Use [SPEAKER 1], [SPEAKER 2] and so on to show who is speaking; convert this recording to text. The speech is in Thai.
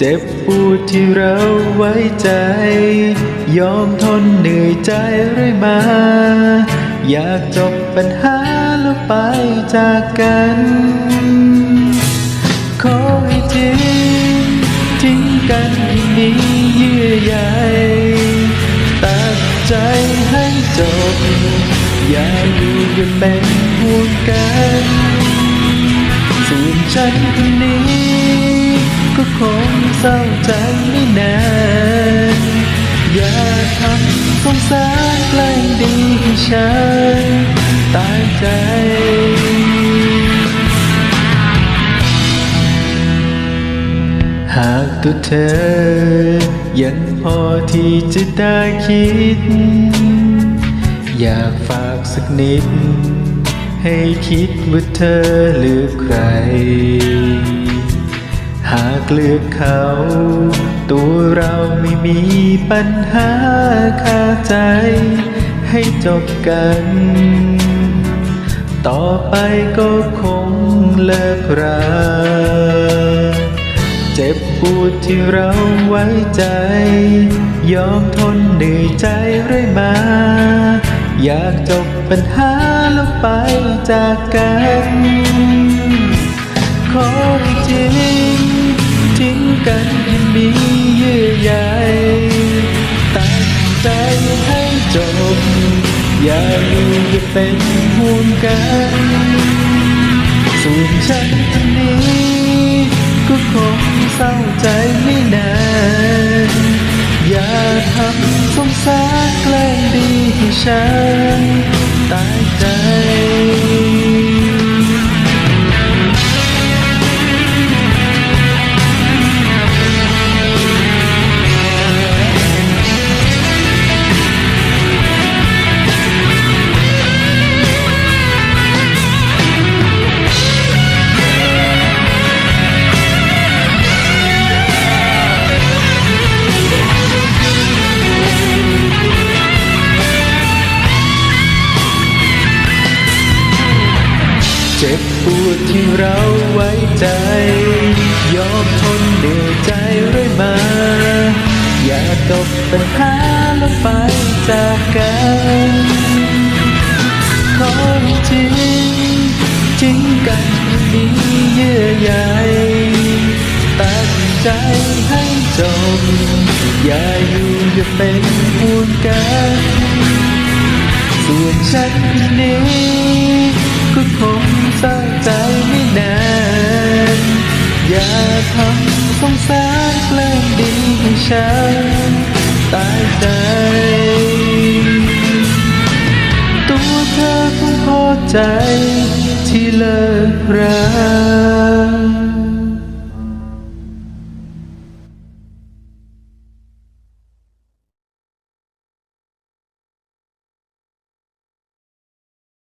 [SPEAKER 1] เจ็บปวดที่เราไว้ใจ ยอมทนเหนื่อยใจเรื่อยมา อยากจบปัญหาแล้วไปจากกัน ขอให้ทิ้งทิ้งกันที่มีเยื่อใยตัดใจให้จบ อย่าอยู่กันเป็นห่วงกัน ส่วนฉันคนนี้ ก็คงเศร้าใจไม่นานอย่าทำสงสารใกล้ดีให้ฉันตายใจหากตัวเธอ ยังพอที่จะได้คิด อยากฝากสักนิด ให้คิดว่าเธอเลือใคร หากเลือกเขา ตัวเราไม่มีปัญหาคาใจ ให้จบกัน ต่อไปก็คงเลิกราเจ็บปวดที่เราไว้ใจ ยอมทนเหนื่อยใจเรื่อยมา อยากจบปัญหาแล้วไปจากกัน ขอให้ทิ้ง ทิ้งกันให้มีเยื่อใยตั้งใจให้จบ อย่าอยู่อย่าเป็นห่วงกันส่วนฉันคนนี้ก็คงเศร้าใจไม่นาน อย่าทำสงสารแกล้งดีให้ฉันตาย วดที่เราไว้ใจ ยอมทนเหนื่อยใจเรื่อยมา อย่าตกปัญหาแล้วไปจากกันขอให้ทิ้งทิ้งกันมีเยื่อใยตัดใจให้จบ อย่าอยู่อย่าเป็นห่วงกัน ส่วนฉันนนี้ก็คง ตั้งใจไม่นาน อย่าทำสงสารแกล้งดีให้ฉันตายใจ ตัวเธอคงพอใจที่เลิกรัก